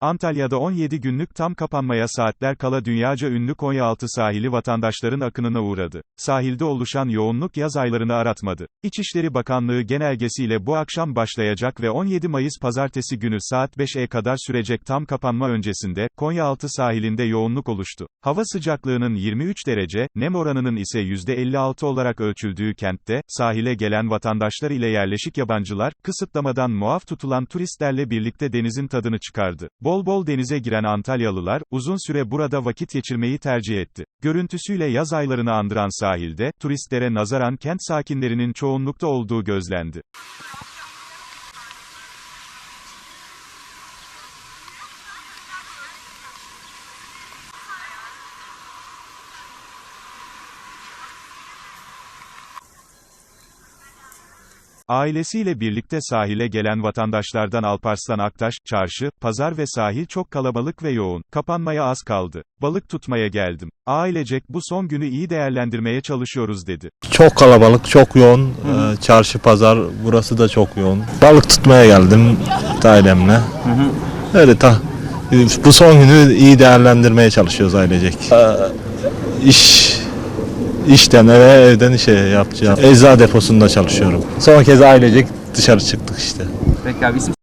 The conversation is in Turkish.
Antalya'da 17 günlük tam kapanmaya saatler kala dünyaca ünlü Konyaaltı sahili vatandaşların akınına uğradı. Sahilde oluşan yoğunluk yaz aylarını aratmadı. İçişleri Bakanlığı genelgesiyle bu akşam başlayacak ve 17 Mayıs pazartesi günü saat 5'e kadar sürecek tam kapanma öncesinde, Konyaaltı sahilinde yoğunluk oluştu. Hava sıcaklığının 23 derece, nem oranının ise %56 olarak ölçüldüğü kentte, sahile gelen vatandaşlar ile yerleşik yabancılar, kısıtlamadan muaf tutulan turistlerle birlikte denizin tadını çıkardı. Bol bol denize giren Antalyalılar, uzun süre burada vakit geçirmeyi tercih etti. Görüntüsüyle yaz aylarını andıran sahilde, turistlere nazaran kent sakinlerinin çoğunlukta olduğu gözlendi. Ailesiyle birlikte sahile gelen vatandaşlardan Alparslan Aktaş, çarşı, pazar ve sahil çok kalabalık ve yoğun. Kapanmaya az kaldı. Balık tutmaya geldim. Ailecek bu son günü iyi değerlendirmeye çalışıyoruz dedi. Çok kalabalık, çok yoğun. Ee, Çarşı, pazar burası da çok yoğun. Balık tutmaya geldim ailemle. Öyle ta bu son günü iyi değerlendirmeye çalışıyoruz ailecek. Ee, iş işten eve, evden işe yapacağım. Ecza deposunda çalışıyorum. Son kez ailecek dışarı çıktık işte. Peki abi isim